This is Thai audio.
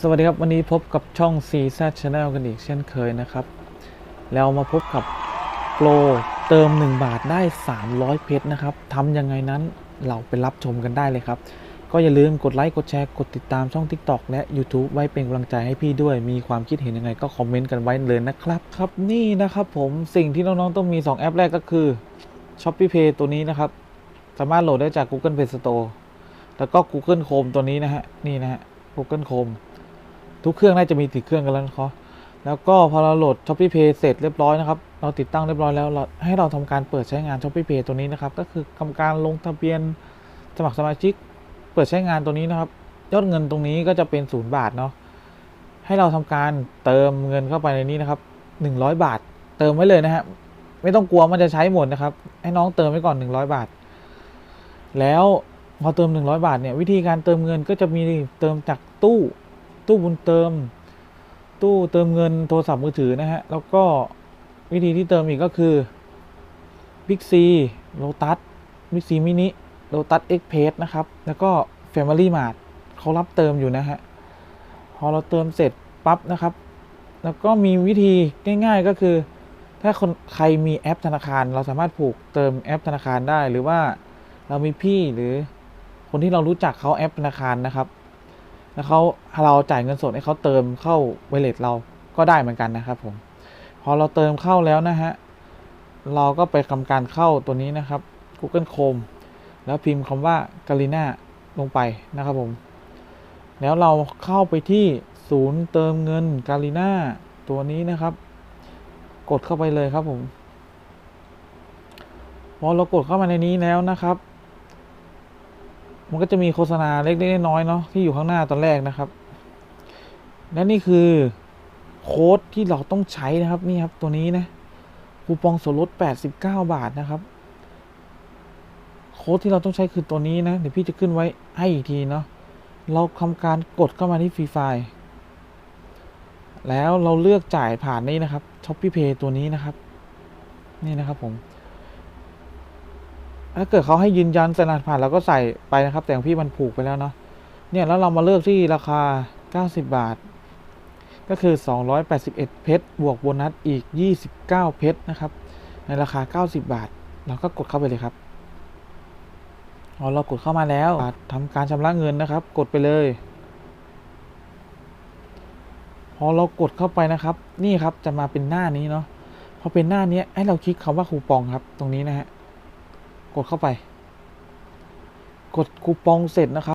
สวัสดีครับ วันนี้พบกับช่อง c z Channel กันอีกเช่นเคยนะครับ แล้วมาพบกับโปรเติม 1 บาทได้ 300 เพชรนะครับทำยังไงนั้นเราไปรับชมกันได้เลยครับ ก็อย่าลืมกดไลค์ กดแชร์ กดติดตามช่อง TikTok และ YouTube ไว้เป็นกำลังใจให้พี่ด้วยมีความคิดเห็นยังไงก็คอมเมนต์กันไว้เลยนะครับครับนี่นะครับผมสิ่งที่น้องๆต้องมี 2 แอปแรกก็คือ Shopee Pay ตัวนี้นะครับ สามารถโหลดได้จาก Google Play Store แล้วก็ Google Chrome ตัวนี้นะฮะนี่นะฮะ Google Chrome ทุกเครื่องน่าจะมีติดเครื่องกันแล้วนะครับแล้วก็พอเราโหลด Shopee Pay เสร็จเรียบร้อยนะครับ เราติดตั้งเรียบร้อยแล้วเราให้เราทำการเปิดใช้งาน Shopee Pay ตัวนี้นะครับ ก็คือทำการลงทะเบียนสมัครสมาชิก เปิดใช้งานตัวนี้นะครับ ยอดเงินตรงนี้ก็จะเป็นศูนย์บาทเนาะ ให้เราทำการเติมเงินเข้าไปในนี้นะครับหนึ่งร้อยบาท เติมไว้เลยนะฮะ ไม่ต้องกลัวมันจะใช้หมดนะครับ ให้น้องเติมไว้ก่อนหนึ่งร้อยบาท แล้วพอเติมหนึ่งร้อยบาทเนี่ยวิธีการเติมเงินก็จะมีเติมจากตู้ ตู้บุญเติม ตู้เติมเงินโทรศัพท์มือถือนะฮะ แล้วก็วิธีที่เติมอีกก็คือ Big C Lotus Big C Mini Lotus Express นะครับ แล้วก็ Family Mart เขารับเติมอยู่นะฮะ พอเราเติมเสร็จปั๊บนะครับ แล้วก็มีวิธีง่ายๆก็คือ ถ้าคนใครมีแอปธนาคาร เราสามารถผูกเติมแอปธนาคารได้ หรือว่าเรามีพี่หรือคนที่เรารู้จักเขาแอปธนาคารนะครับ แล้วเขาเราจ่ายเงินสดให้เขาเติมเข้าไวเลตเราก็ได้เหมือนกันนะครับผม พอเราเติมเข้าแล้วนะฮะ เราก็ไปทำการเข้าตัวนี้นะครับ Google Chrome แล้วพิมพ์คำว่า g a l i n a ลงไปนะครับผม แล้วเราเข้าไปที่ศูนย์เติมเงิน g a l i n a ตัวนี้นะครับ กดเข้าไปเลยครับผม พอเรากดเข้ามาในนี้แล้วนะครับ มันก็จะมีโฆษณาเล็กๆน้อยๆเนาะที่อยู่ข้างหน้าตอนแรกนะครับ และนี่คือโค้ดที่เราต้องใช้นะครับนี่ครับตัวนี้นะคูปองส่วนลด 89 บาทนะครับ โค้ดที่เราต้องใช้คือตัวนี้นะ เดี๋ยวพี่จะขึ้นไว้ให้อีกทีเนาะเราทำการกดเข้ามาที่ฟรีไฟล์แล้วเราเลือกจ่ายผ่านนี่นะครับ Shopee Pay ตัวนี้นะครับ นี่นะครับผม ถ้าเกิดเขาให้ยืนยันสถานผ่านเราก็ใส่ไปนะครับ แต่ของพี่มันผูกไปแล้วเนาะเนี่ยแล้วเรามาเลือกที่ราคา 90 บาท ก็คือ 281 เพชรบวกโบนัสอีก 29 เพชรนะครับ ในราคา 90 บาท เราก็กดเข้าไปเลยครับพอเรากดเข้ามาแล้วทำการชำระเงินนะครับ กดไปเลย พอเรากดเข้าไปนะครับ นี่ครับจะมาเป็นหน้านี้เนาะพอเป็นหน้านี้ให้เราคลิกคำว่าคูปองครับ ตรงนี้นะฮะ กดเข้าไป กดคูปองเสร็จนะครับ